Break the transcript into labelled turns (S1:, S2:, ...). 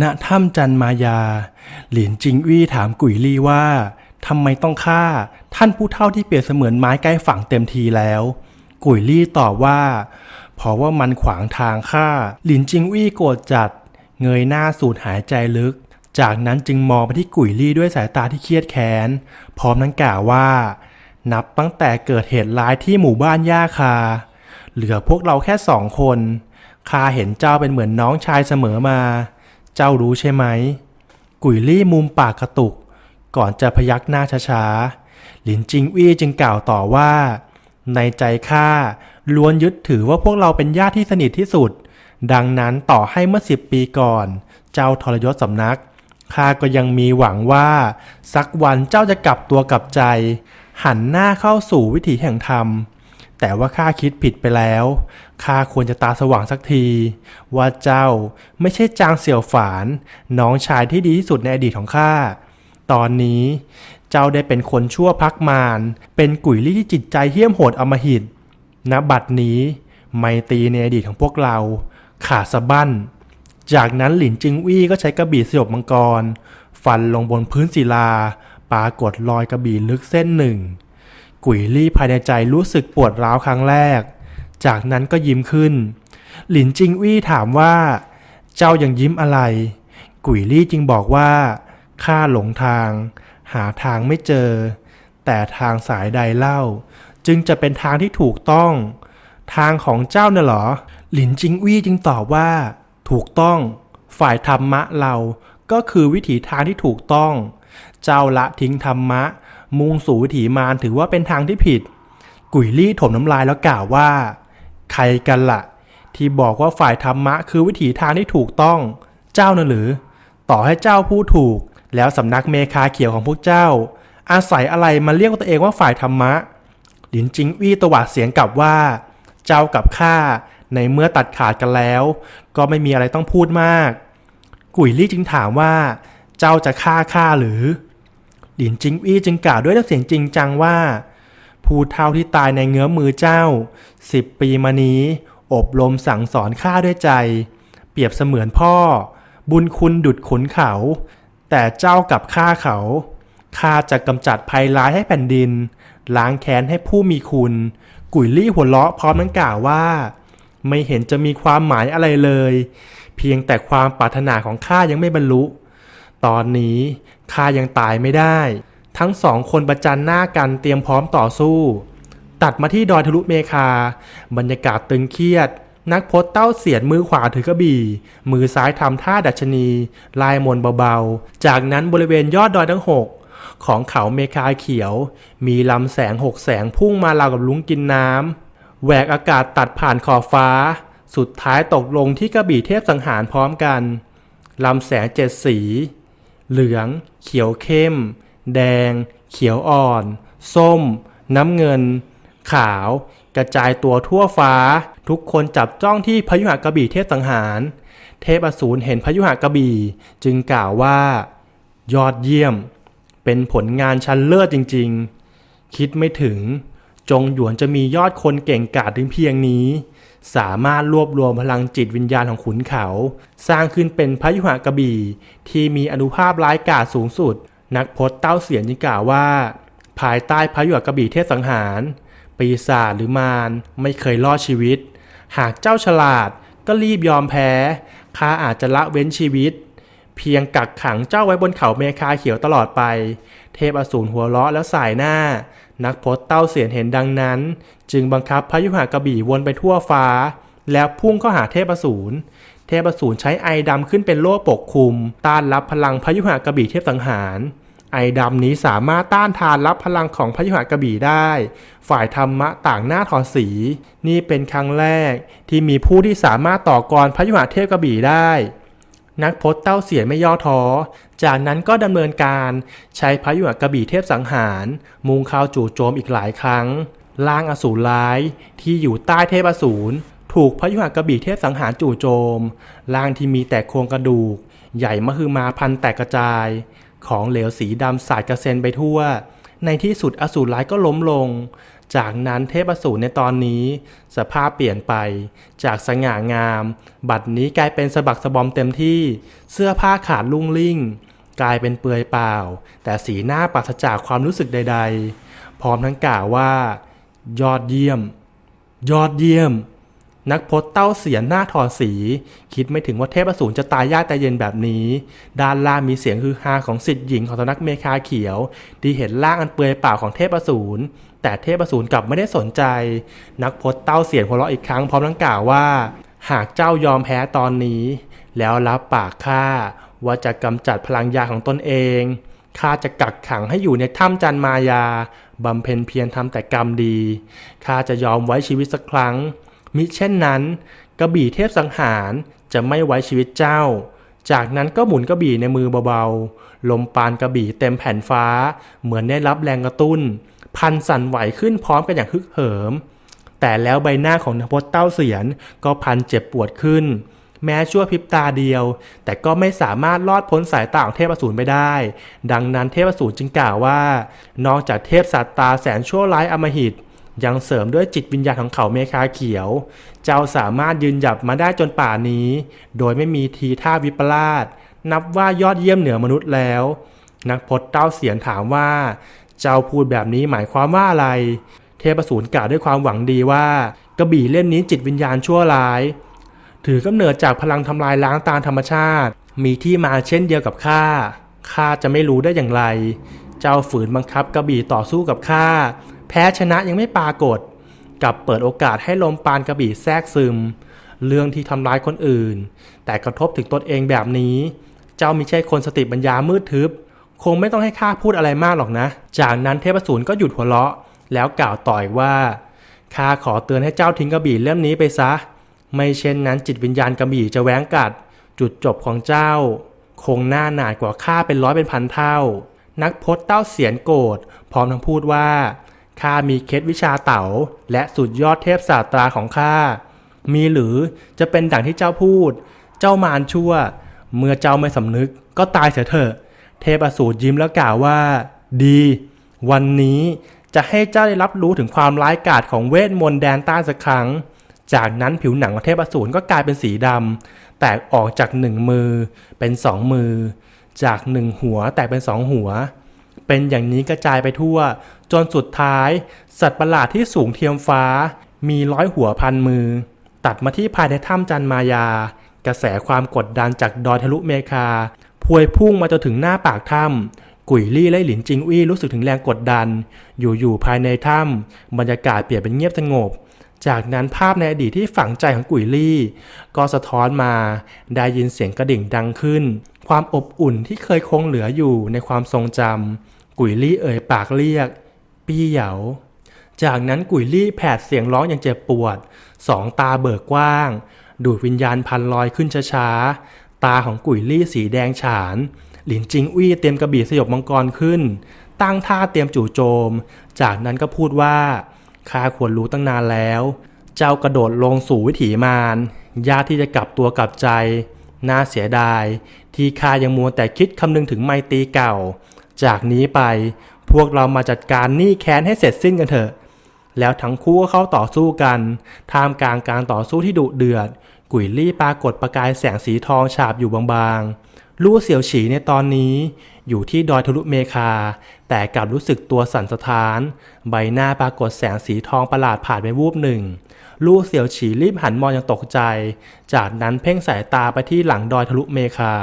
S1: ณถ้ำจันมายาหลินจิงวี่ถามกุ๋ยลี่ว่าทำไมต้องฆ่า ท่านผู้เฒ่าที่เปรียบเสมือนไม้ใกล้ฝั่งเต็มทีแล้ว กุ๋ยลี่ตอบว่า เพราะว่ามันขวางทางข้าหลินจิงวี่โกรธจัด เงยหน้าสูดหายใจลึก จากนั้นจึงมองไปที่กุ๋ยลี่ด้วยสายตาที่เครียดแค้น พร้อมทั้งกล่าวว่า นับตั้งแต่เกิดเหตุร้ายที่หมู่บ้านย่าคา เหลือพวกเราแค่สองคนข้าเห็นเจ้าเป็นเหมือนน้องชายเสมอมา เจ้ารู้ใช่ไหม กุ๋ยลี่มุมปากกระตุก ก่อนจะพยักหน้าช้าๆ หลินจิงอี้จึงกล่าวต่อว่า ในใจข้าล้วนยึดถือว่าพวกเราเป็นญาติที่สนิทที่สุด ดังนั้นต่อให้เมื่อสิบปีก่อน เจ้าทรยศสำนักข้าก็ยังมีหวังว่า สักวันเจ้าจะกลับตัวกลับใจ หันหน้าเข้าสู่วิถีแห่งธรรม แต่ว่าข้าคิดผิดไปแล้ว ข้าควรจะตาสว่างสักที ว่าเจ้าไม่ใช่จางเสี่ยวฝาน น้องชายที่ดีที่สุดในอดีตของข้า ตอนนี้เจ้าได้เป็นคนชั่วพักมาร เป็นกุ๋ยลี่ที่จิตใจเหี้ยมโหดอมหิตณบัดนี้ไมตีในอดีตของพวกเรา ขาดสะบั้น จากนั้นหลินจิงวี่ก็ใช้กระบี่สยบมังกร ฟันลงบนพื้นศิลา ปรากฏรอยกระบี่ลึกเส้นหนึ่ง กุ๋ยลี่ภายในใจรู้สึกปวดร้าวครั้งแรก จากนั้นก็ยิ้มขึ้น หลินจิงวี่ถามว่า เจ้ายังยิ้มอะไร กุ๋ยลี่จึงบอกว่า ข้าหลงทาง หาทางไม่เจอ แต่ทางสายใดเล่า จึงจะเป็นทางที่ถูกต้อง ทางของเจ้าน่ะเหรอ หลินจิงวี่จึงตอบว่า ถูกต้อง ฝ่ายธรรมะเราก็คือวิถีทางที่ถูกต้อง เจ้าละทิ้งธรรมะ มุ่งสู่วิถีมารถือว่าเป็นทางที่ผิด กุ๋ยลี่ถมน้ำลายแล้วกล่าวว่า ใครกันละ่ะ ที่บอกว่าฝ่ายธรรมะคือวิถีทางที่ถูกต้อง เจ้าน่ะหรือ ต่อให้เจ้าพูดถูก แล้วสำนักเมคาเขียวของพวกเจ้า อาศัยอะไรมาเรียกตัวเองว่าฝ่ายธรรมะหลินจิงวี่ตวาดเสียงกลับว่า เจ้ากับข้าในเมื่อตัดขาดกันแล้ว ก็ไม่มีอะไรต้องพูดมาก กุ๋ยลี่จึงถามว่า เจ้าจะฆ่าข้าหรือ หลินจิงอี้จึงกล่าวด้วยน้ำเสียงจริงจังว่า ผู้เท่าที่ตายในเงื้อมมือเจ้าสิบปีมานี้ อบรมสั่งสอนข้าด้วยใจ เปรียบเสมือนพ่อ บุญคุณดุดขุนเขา แต่เจ้ากับข้าเขาข้าจะกำจัดภัยร้ายให้แผ่นดิน ล้างแค้นให้ผู้มีคุณ กุ๋ยลี่หัวเราะพร้อมทั้งกล่าวว่า ไม่เห็นจะมีความหมายอะไรเลย เพียงแต่ความปรารถนาของข้ายังไม่บรรลุ ตอนนี้ข้ายังตายไม่ได้ ทั้งสองคนประจันหน้ากันเตรียมพร้อมต่อสู้ ตัดมาที่ดอยทะลุเมคา บรรยากาศตึงเครียด นักพจเต้าเสียนมือขวาถือกระบี่ มือซ้ายทำท่าดัชนี ลายมนเบาๆ จากนั้นบริเวณยอดดอยทั้งหกของเขาเมคาเขียว มีลำแสงหกแสงพุ่งมาราวกับลุงกินน้ำแหวกอากาศตัดผ่านขอบฟ้า สุดท้ายตกลงที่กระบี่เทพสังหารพร้อมกันลำแสงเจ็ดสี เหลือง เขียวเข้ม แดง เขียวอ่อน ส้ม น้ำเงิน ขาว กระจายตัวทั่วฟ้า ทุกคนจับจ้องที่พยุหกระบี่เทพสังหาร เทพอสูรเห็นพยุหกระบี่จึงกล่าวว่า ยอดเยี่ยม เป็นผลงานชั้นเลิศจริง ๆ คิดไม่ถึง จงหยวนจะมียอดคนเก่งกาจถึงเพียงนี้ สามารถรวบรวมพลังจิตวิญญาณของขุนเขา สร้างขึ้นเป็นพยุหกระบี่ที่มีอนุภาพร้ายกาจสูงสุด นักพจน์เต้าเสียนจึงกล่าวว่า ภายใต้พยุหกระบี่เทพสังหาร ปีศาจหรือมารไม่เคยรอดชีวิต หากเจ้าฉลาดก็รีบยอมแพ้ข้าอาจจะละเว้นชีวิต เพียงกักขังเจ้าไว้บนเขาเมคาเขียวตลอดไป เทพอสูรหัวเราะแล้วสายหน้า นักพจน์เต้าเสียนเห็นดังนั้น จึงบังคับพยุหากระบี่วนไปทั่วฟ้า แล้วพุ่งเข้าหาเทพอสูรเทพอสูรใช้ไอดำขึ้นเป็นโล่ปกคลุม ต้านรับพลังพยุหากระบี่เทพสังหาร ไอดำนี้สามารถต้านทานรับพลังของพยุหากระบี่ได้ ฝ่ายธรรมะต่างหน้าถอดสี นี่เป็นครั้งแรกที่มีผู้ที่สามารถต่อกรพยุหเทพกระบี่ได้ นักพจน์เต้าเสียไม่ย่อท้อ จากนั้นก็ดำเนินการใช้พยุหกระบี่เทพสังหาร มุงข้าวจู่โจมอีกหลายครั้ง ล่างอสูรร้ายที่อยู่ใต้เทพอสูรถูกพยุหกระบี่เทพสังหารจู่โจม ล่างที่มีแต่โครงกระดูก ใหญ่มหึมาพันแตกกระจาย ของเหลวสีดำสาดกระเซ็นไปทั่ว ในที่สุดอสูรร้ายก็ล้มลง จากนั้นเทพอสูรในตอนนี้ สภาพเปลี่ยนไป จากสง่างาม บัดนี้กลายเป็นสะบักสะบอมเต็มที่ เสื้อผ้าขาดลุ่งลิ่ง กลายเป็นเปลือยเปล่า แต่สีหน้าปราศจากความรู้สึกใด ๆ พร้อมทั้งกล่าวว่า ยอดเยี่ยม ยอดเยี่ยม นักพจน์เต้าเสียหน้าถอดสี คิดไม่ถึงว่าเทพอสูรจะตายยากแต่เย็นแบบนี้ ด้านล่างมีเสียงฮือฮาของสิทธิ์หญิงของสนักเมคาเขียว ที่เห็นร่างอันเปลือยเปล่าของเทพอสูรแต่เทพอสูรกลับไม่ได้สนใจ นักพจน์เต้าเสียนหัวเราะอีกครั้งพร้อมทั้งกล่าวว่า หากเจ้ายอมแพ้ตอนนี้ แล้วรับปากข้าว่าจะกำจัดพลังยาของตนเองข้าจะกักขังให้อยู่ในถ้ำจันมายา บำเพ็ญเพียรทำแต่กรรมดี ข้าจะยอมไว้ชีวิตสักครั้ง มิเช่นนั้น กระบี่เทพสังหารจะไม่ไว้ชีวิตเจ้า จากนั้นก็หมุนกระบี่ในมือเบาๆ ลมปานกระบี่เต็มแผ่นฟ้า เหมือนได้รับแรงกระตุ้น พันสั่นไหวขึ้นพร้อมกันอย่างฮึกเหิม แต่แล้วใบหน้าของนพเต้าเสียนก็พันเจ็บปวดขึ้น แม้ชั่วพริบตาเดียว แต่ก็ไม่สามารถลอดพ้นสายตาของเทพอสูรไปได้ ดังนั้นเทพอสูรจึงกล่าวว่า นอกจากเทพสัตตาแสนชั่วร้ายอมหิต ยังเสริมด้วยจิตวิญญาณของเขาเมคาเขียว เจ้าสามารถยืนหยัดมาได้จนป่านี้ โดยไม่มีทีท่าวิปลาสนับว่ายอดเยี่ยมเหนือมนุษย์แล้ว นักพจน์เต้าเสียนถามว่า เจ้าพูดแบบนี้หมายความว่าอะไร เทพสูรกล่าวด้วยความหวังดีว่า กระบี่เล่มนี้จิตวิญญาณชั่วร้าย ถือกำเนิดจากพลังทำลายล้างตามธรรมชาติ มีที่มาเช่นเดียวกับข้าข้าจะไม่รู้ได้อย่างไร เจ้าฝืนบังคับกระบี่ต่อสู้กับข้า พ้ชนะยังไม่ปรากฏกับเปิดโอกาสให้ลมปานกระบี่แทรกซึม เรื่องที่ทำร้ายคนอื่น แต่กระทบถึงตนเองแบบนี้ เจ้ามิใช่คนสติปัญญามืดทึบ คงไม่ต้องให้ข้าพูดอะไรมากหรอกนะ จากนั้นเทพสูรก็หยุดหัวเราะ แล้วกล่าวต่ออีกว่าข้าขอเตือนให้เจ้าทิ้งกระบี่เล่มนี้ไปซะ ไม่เช่นนั้นจิตวิญญาณกระบี่จะแหวงกัด จุดจบของเจ้า คงหน้าหนาดกว่าข้าเป็นร้อยเป็นพันเท่า นักพจน์เต้าเสียนโกรธพร้อมทั้งพูดว่า ข้ามีเคล็ดวิชาเต๋าและสุดยอดเทพศาสตราของข้า มีหรือจะเป็นดังที่เจ้าพูด เจ้ามารชั่ว เมื่อเจ้าไม่สำนึกก็ตายเสียเถอะ เทพอสูรยิ้มแล้วกล่าวว่า ดี วันนี้จะให้เจ้าได้รับรู้ถึงความร้ายกาจของเวทมนต์แดนใต้สักครั้ง จากนั้นผิวหนังของเทพอสูรก็กลายเป็นสีดำแตกออกจากหนึ่งมือเป็นสองมือ จากหนึ่งหัวแตกเป็นสองหัว เป็นอย่างนี้กระจายไปทั่ว จนสุดท้าย สัตว์ประหลาดที่สูงเทียมฟ้า มีร้อยหัวพันมือ ตัดมาที่ภายในถ้ำจันมายา กระแสความกดดันจากดอยทะลุเมคาพวยพุ่งมาจนถึงหน้าปากถ้ำกุยลี่และหลินจิงอี้รู้สึกถึงแรงกดดัน อยู่ๆภายในถ้ำบรรยากาศเปลี่ยนเป็นเงียบสงบจากนั้นภาพในอดีตที่ฝังใจของกุยลี่ ก็สะท้อนมา ได้ยินเสียงกระดิ่งดังขึ้น ความอบอุ่นที่เคยคงเหลืออยู่ในความทรงจำ กุยลี่เอ่ยปากเรียก ปี้เหยา จากนั้นกุยลี่แผดเสียงร้องอย่างเจ็บปวด สองตาเบิกกว้าง ดูดวิญญาณพันลอยขึ้นช้าๆ ตาของกุยลี่สีแดงฉาน หลินจิงอี้เตรียมกระบี่สยบมังกรขึ้น ตั้งท่าเตรียมจู่โจม จากนั้นก็พูดว่าข้าควรรู้ตั้งนานแล้ว เจ้ากระโดดลงสู่วิถีมารยากที่จะกลับตัวกลับใจ น่าเสียดาย ที่ข้ายังมัวแต่คิดคำนึงถึงไมตรีเก่า จากนี้ไปพวกเรามาจัดการหนี้แค้นให้เสร็จสิ้นกันเถอะ แล้วทั้งคู่ก็เข้าต่อสู้กัน ท่ามกลางการต่อสู้ที่ดุเดือด กุยลี่ปรากฏประกายแสงสีทองฉาบอยู่บางๆ ลู่เสี่ยวฉีในตอนนี้อยู่ที่ดอยทะลุเมคา แต่กลับรู้สึกตัวสั่นสะท้าน ใบหน้าปรากฏแสงสีทองประหลาดผ่านไปวูบหนึ่ง ลู่เสี่ยวฉีรีบหันมองอย่างตกใจ จากนั้นเพ่งสายตาไปที่หลังดอยทะลุเมคา